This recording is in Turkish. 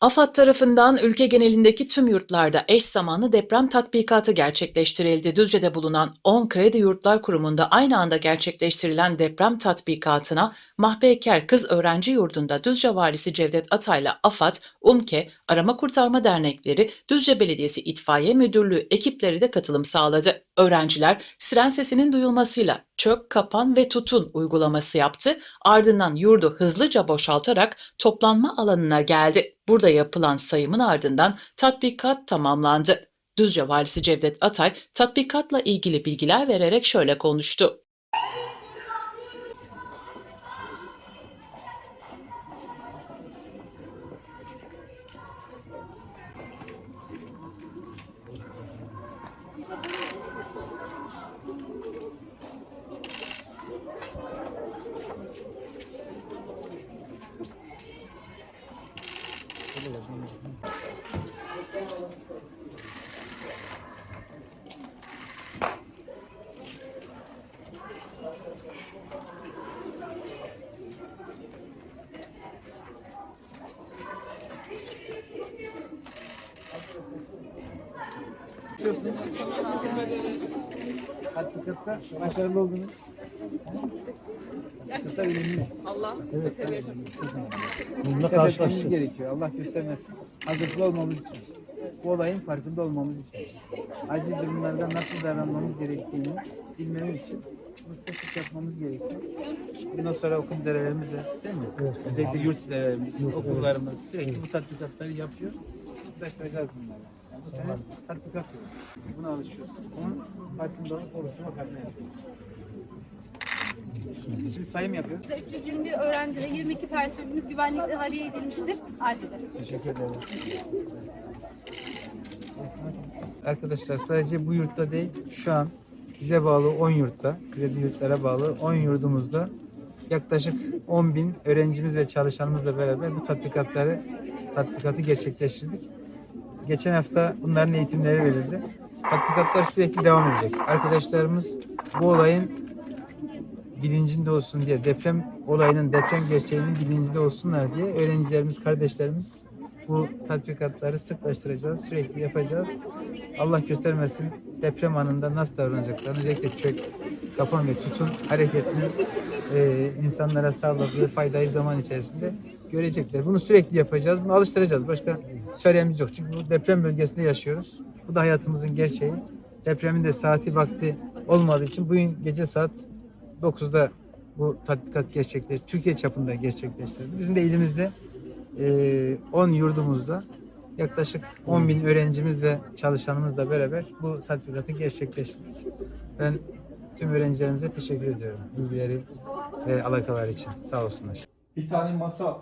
AFAD tarafından ülke genelindeki tüm yurtlarda eş zamanlı deprem tatbikatı gerçekleştirildi. Düzce'de bulunan 10 Kredi Yurtlar Kurumu'nda aynı anda gerçekleştirilen deprem tatbikatına Mahpeyker Kız Öğrenci Yurdu'nda Düzce Valisi Cevdet Atay'la AFAD, UMKE, Arama Kurtarma Dernekleri, Düzce Belediyesi İtfaiye Müdürlüğü ekipleri de katılım sağladı. Öğrenciler siren sesinin duyulmasıyla çök, kapan ve tutun uygulaması yaptı. Ardından yurdu hızlıca boşaltarak toplanma alanına geldi. Burada yapılan sayımın ardından tatbikat tamamlandı. Düzce Valisi Cevdet Atay tatbikatla ilgili bilgiler vererek şöyle konuştu. Tatbikatta başarılı oldunuz. Önemli. Allah Evet. Bununla karşılaşacağız. gerekiyor. Allah göstermesin. Hazırlıklı olmamız için. Bu olayın farkında olmamız için. Acil durumlarda nasıl davranmamız gerektiğini bilmemiz için bu sıklık yapmamız gerekiyor. Bundan sonra okul derelerimize değil mi? Özellikle yurt derelerimiz, okullarımız sürekli bu tatbikatları yapıyor. Sıklaştıracağız bunları. Yani bu sene tatbikat yok. Buna alışıyoruz. Onun farkındalık oluşuma katma yapıyoruz. Şimdi sayım yapıyoruz. 321 öğrenci ve 22 personelimiz güvenlikle tahliye edilmiştir. Arz ederim. Teşekkür ederim. Arkadaşlar sadece bu yurtta değil, şu an bize bağlı 10 yurtta, kredi yurtlara bağlı 10 yurdumuzda yaklaşık 10 bin öğrencimiz ve çalışanımızla beraber bu tatbikatları tatbikatı gerçekleştirdik. Geçen hafta bunların eğitimleri verildi. Tatbikatlar sürekli devam edecek. Arkadaşlarımız bu olayın bilincinde olsun diye deprem olayının deprem gerçeğinin bilincinde olsunlar diye öğrencilerimiz, kardeşlerimiz bu tatbikatları sıklaştıracağız, sürekli yapacağız. Allah göstermesin deprem anında nasıl davranacaklarını özellikle çök, kapan ve tutun hareketini e, insanlara sağladığı faydayı zaman içerisinde görecekler. Bunu sürekli yapacağız, bunu alıştıracağız. Başka çaremiz yok. Çünkü bu deprem bölgesinde yaşıyoruz. Bu da hayatımızın gerçeği. Depremin de saati vakti olmadığı için bugün gece saat 9'da bu tatbikat gerçekleşti. Türkiye çapında gerçekleştirildi. Bizim de elimizde e, 10 yurdumuzda yaklaşık 10 bin öğrencimiz ve çalışanımızla beraber bu tatbikatı gerçekleştirdik. Ben tüm öğrencilerimize teşekkür ediyorum. Bilgileri ve alakalar için. Sağ olsunlar. bir tane masa